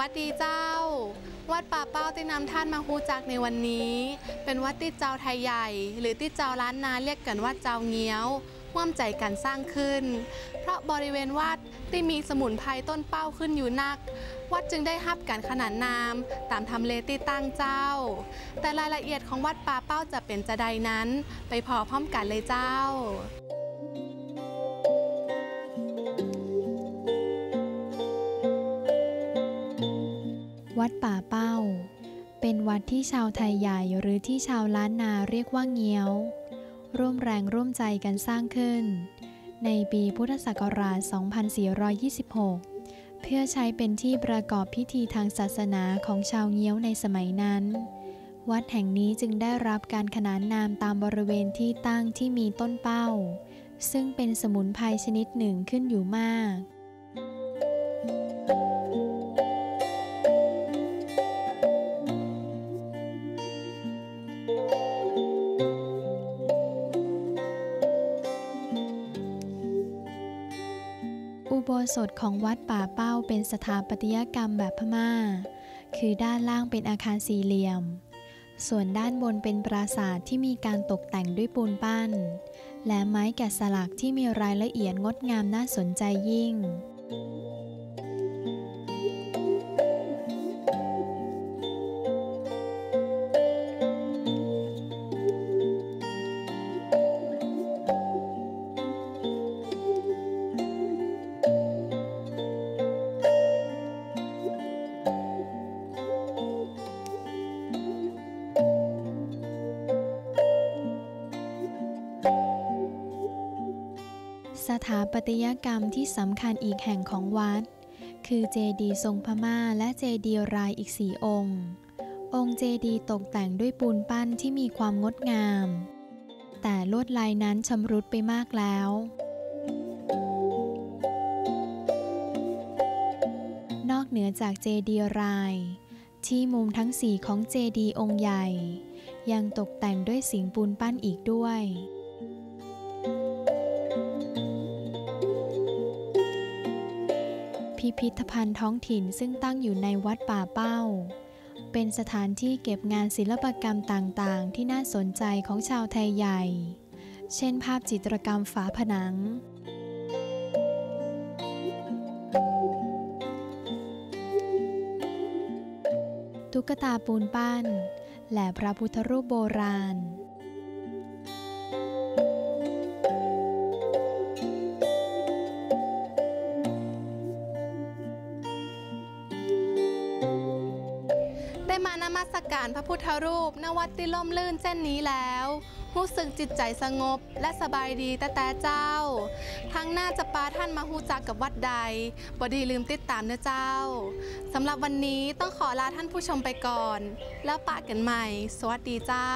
วัสดีเจ้า วัดป่าเป้าที่นำท่านมาฮูจักในวันนี้ เป็นวัดติเจ้าไทยใหญ่ หรือติเจ้าล้านนาเรียกกันว่าเจ้าเงี้ยวร่วมใจกันสร้างขึ้น เพราะบริเวณวัดที่มีสมุนไพรต้นเป้าขึ้นอยู่นัก วัดจึงได้ฮับการขนานนามตามทำเลที่ตั้งเจ้า แต่รายละเอียดของวัดป่าเป้าจะเป็นจะใดนั้น ไปพอพร้อมกันเลยเจ้า วัดป่าเป้า เป็นวัดที่ชาวไทยใหญ่หรือที่ชาวล้านนาเรียกว่าเงี้ยว ร่วมแรงร่วมใจกันสร้างขึ้น ในปีพุทธศักราช 2426 เพื่อใช้เป็นที่ประกอบพิธีทางศาสนาของชาวเงี้ยวในสมัยนั้น วัดแห่งนี้จึงได้รับการขนานนามตามบริเวณที่ตั้งที่มีต้นเป้า ซึ่งเป็นสมุนไพรชนิดหนึ่งขึ้นอยู่มาก โบสถของวัดป่าเป้าเป็นสถาปัตยกรรมแบบพม่า คือด้านล่างเป็นอาคารสี่เหลี่ยม ส่วนด้านบนเป็นปราสาทที่มีการตกแต่งด้วยปูนปั้น และไม้แกะสลักที่มีรายละเอียดงดงามน่าสนใจยิ่ง สถาปัตยกรรมที่สำคัญอีกแห่งของวัด คือเจดีย์ทรงพม่าและเจดีย์รายอีกสี่องค์ องค์เจดีย์ตกแต่งด้วยปูนปั้นที่มีความงดงาม แต่ลวดลายนั้นชำรุดไปมากแล้วนอกเหนือจากเจดีย์ราย ที่มุมทั้งสี่ของเจดีย์องค์ใหญ่ ยังตกแต่งด้วยสิงปูนปั้นอีกด้วย พิพิธภัณฑ์ท้องถิ่นซึ่งตั้งอยู่ในวัดป่าเป้า เป็นสถานที่เก็บงานศิลปกรรมต่างๆ ที่น่าสนใจของชาวไทยใหญ่ เช่นภาพจิตรกรรมฝาผนัง ตุ๊กตาปูนปั้น และพระพุทธรูปโบราณ ได้มานมัสการพระพุทธรูป นวัดที่ล่มลื่นเช่นนี้แล้วรู้สึกจิตใจสงบและสบายดีแต่แต่เจ้า ทั้งหน้าจะปาท่านมาฮูจักกับวัดใดบดีลืมติดตามนะเจ้าสำหรับวันนี้ต้องขอลาท่านผู้ชมไปก่อน แล้วปะกันใหม่ สวัสดีเจ้า